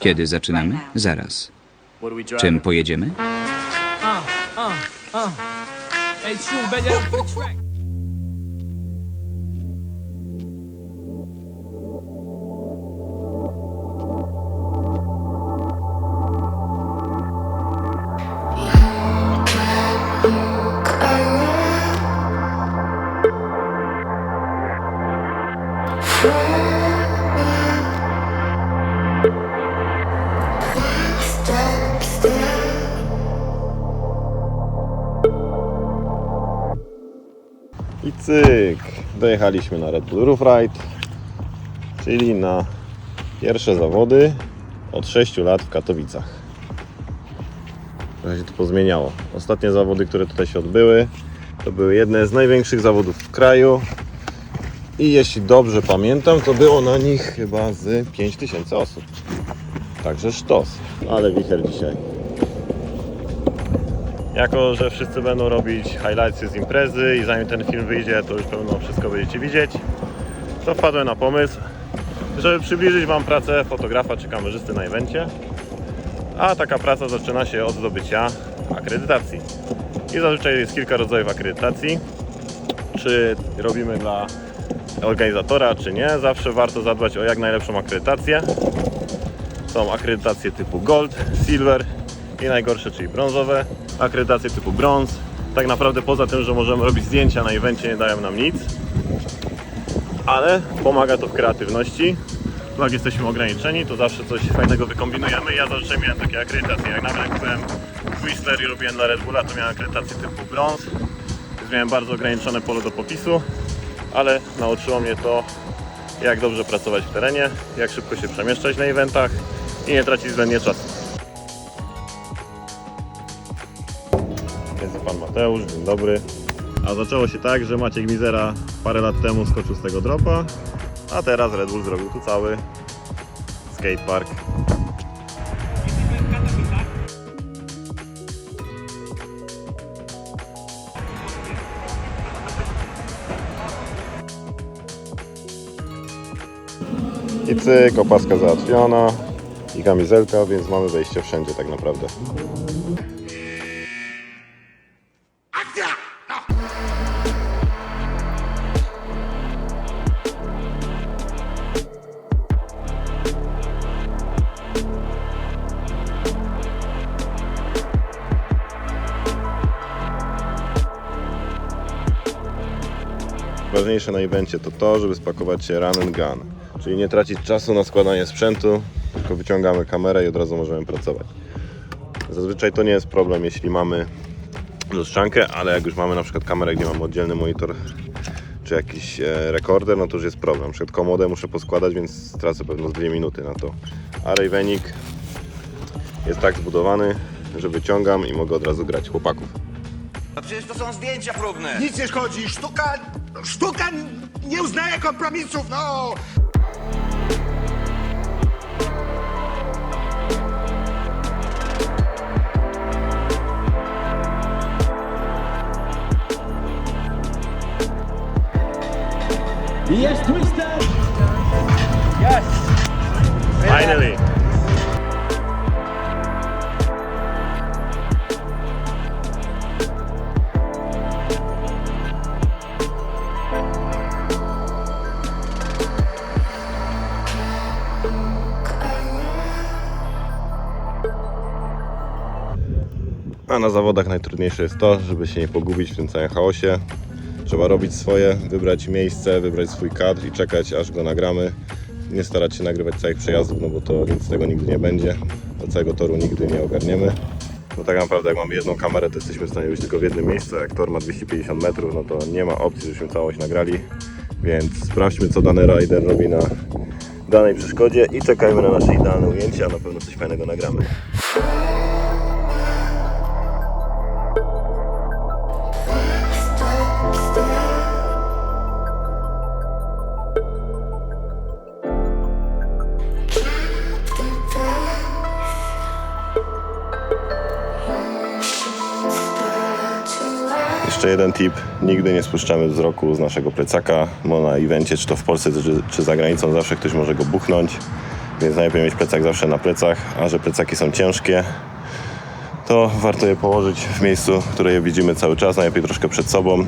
Kiedy zaczynamy? Zaraz. Czym pojedziemy? Cyk, dojechaliśmy na Red Bull Roof Ride, czyli na pierwsze zawody od 6 lat w Katowicach. Trochę się to pozmieniało. Ostatnie zawody, które tutaj się odbyły, to były jedne z największych zawodów w kraju. I jeśli dobrze pamiętam, to było na nich chyba z 5000 osób. Także sztos. Ale wicher dzisiaj. Jako, że wszyscy będą robić highlightsy z imprezy i zanim ten film wyjdzie, to już pewno wszystko będziecie widzieć, to wpadłem na pomysł, żeby przybliżyć Wam pracę fotografa czy kamerzysty na evencie. A taka praca zaczyna się od zdobycia akredytacji. I zazwyczaj jest kilka rodzajów akredytacji. Czy robimy dla organizatora, czy nie, zawsze warto zadbać o jak najlepszą akredytację. Są akredytacje typu Gold, Silver i najgorsze, czyli brązowe. Akredytacje typu brąz. Tak naprawdę poza tym, że możemy robić zdjęcia na evencie, nie dają nam nic. Ale pomaga to w kreatywności. Jak jesteśmy ograniczeni, to zawsze coś fajnego wykombinujemy. Ja zazwyczaj miałem takie akredytacje. Jak nawet byłem w Whistler i robiłem dla Red Bulla, to miałem akredytację typu brąz. Więc miałem bardzo ograniczone pole do popisu. Ale nauczyło mnie to, jak dobrze pracować w terenie, jak szybko się przemieszczać na eventach i nie tracić względnie czasu. Mateusz, dzień dobry. A zaczęło się tak, że Maciek Mizera parę lat temu skoczył z tego dropa, a teraz Red Bull zrobił tu cały skatepark. I cyk, opaska załatwiona i kamizelka, więc mamy wejście wszędzie tak naprawdę. Ważniejsze na evencie to to, żeby spakować się run and gun. Czyli nie tracić czasu na składanie sprzętu, tylko wyciągamy kamerę i od razu możemy pracować. Zazwyczaj to nie jest problem, jeśli mamy lustrzankę, ale jak już mamy na przykład kamerę, gdzie mamy oddzielny monitor czy jakiś e, rekorder, no to już jest problem. Na przykład komodę muszę poskładać, więc stracę pewno z 2 minuty na to. A Ravenik jest tak zbudowany, że wyciągam i mogę od razu grać chłopaków. A przecież to są zdjęcia próbne. Nic nie szkodzi, sztuka, sztuka nie uznaje kompromisów, no! Yes, Twister! Finally! A na zawodach najtrudniejsze jest to, żeby się nie pogubić w tym całym chaosie. Trzeba robić swoje, wybrać miejsce, wybrać swój kadr i czekać aż go nagramy. Nie starać się nagrywać całych przejazdów, no bo to nic z tego nigdy nie będzie. Do całego toru nigdy nie ogarniemy. Bo tak naprawdę jak mamy jedną kamerę, to jesteśmy w stanie być tylko w jednym miejscu. Jak tor ma 250 metrów, no to nie ma opcji, żebyśmy całość nagrali. Więc sprawdźmy, co dany rider robi na danej przeszkodzie i czekajmy na nasze idealne ujęcie, a na pewno coś fajnego nagramy. Jeszcze jeden tip. Nigdy nie spuszczamy wzroku z naszego plecaka, bo na evencie, czy to w Polsce, czy, czy za granicą, zawsze ktoś może go buchnąć. więc najlepiej mieć plecak zawsze na plecach, a że plecaki są ciężkie, to warto je położyć w miejscu, które je widzimy cały czas, najlepiej troszkę przed sobą.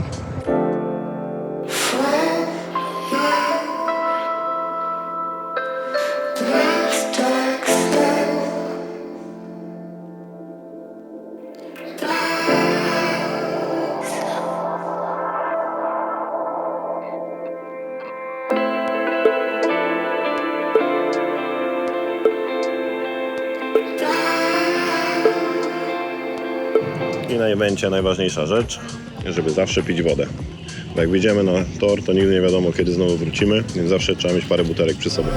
I na evencie najważniejsza rzecz, żeby zawsze pić wodę. Bo jak wyjdziemy na tor, to nigdy nie wiadomo kiedy znowu wrócimy, więc zawsze trzeba mieć parę butelek przy sobie.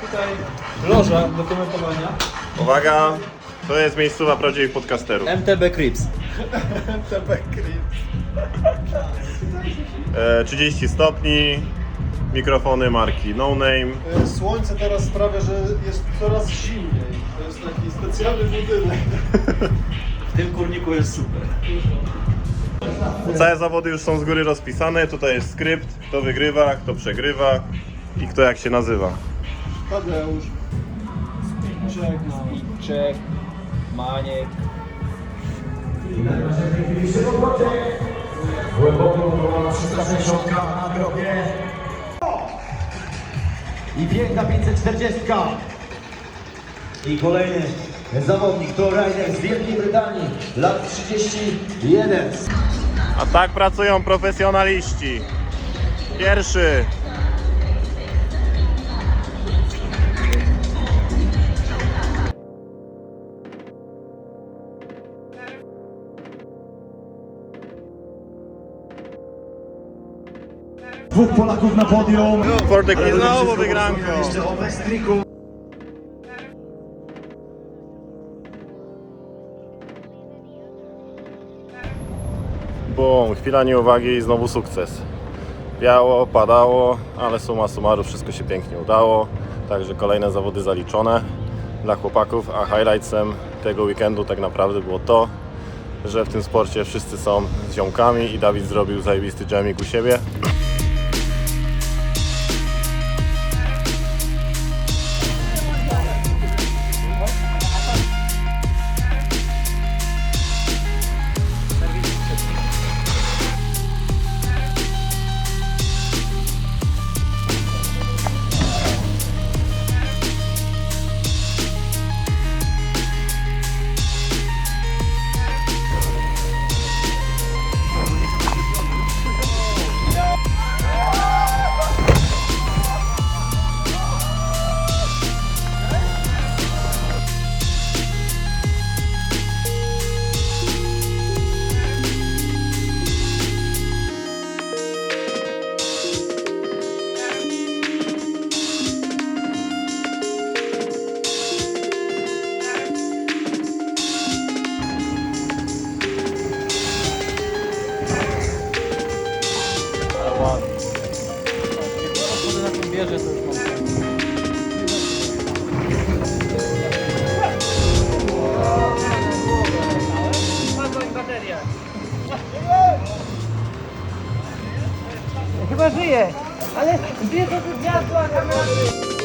Tutaj loża do komentowania. Uwaga, to jest miejscowa prawdziwych podcasterów. MTB Crips. E, 30 stopni, mikrofony marki No Name. Słońce teraz sprawia, że jest coraz zimniej. To jest taki specjalny budynek. W tym kurniku jest super. Całe zawody już są z góry rozpisane, tutaj jest skrypt, kto wygrywa, kto przegrywa i kto jak się nazywa. Tadeusz. Czek, Czek, Maniek. I piękna 540. I kolejny zawodnik to rider z Wielkiej Brytanii, lat 31. A tak pracują profesjonaliści. Pierwszy. Polaków na podium. Fortek i znowu wygranko. Jeszcze o Westriku. Bum, chwila nieuwagi i znowu sukces. Biało, padało, ale suma summarum wszystko się pięknie udało. Także kolejne zawody zaliczone dla chłopaków, a highlightsem tego weekendu tak naprawdę było to, że w tym sporcie wszyscy są z ziomkami i Dawid zrobił zajebisty jamik u siebie. Chyba żyje, ale wie co tu gniazdo, a kamera...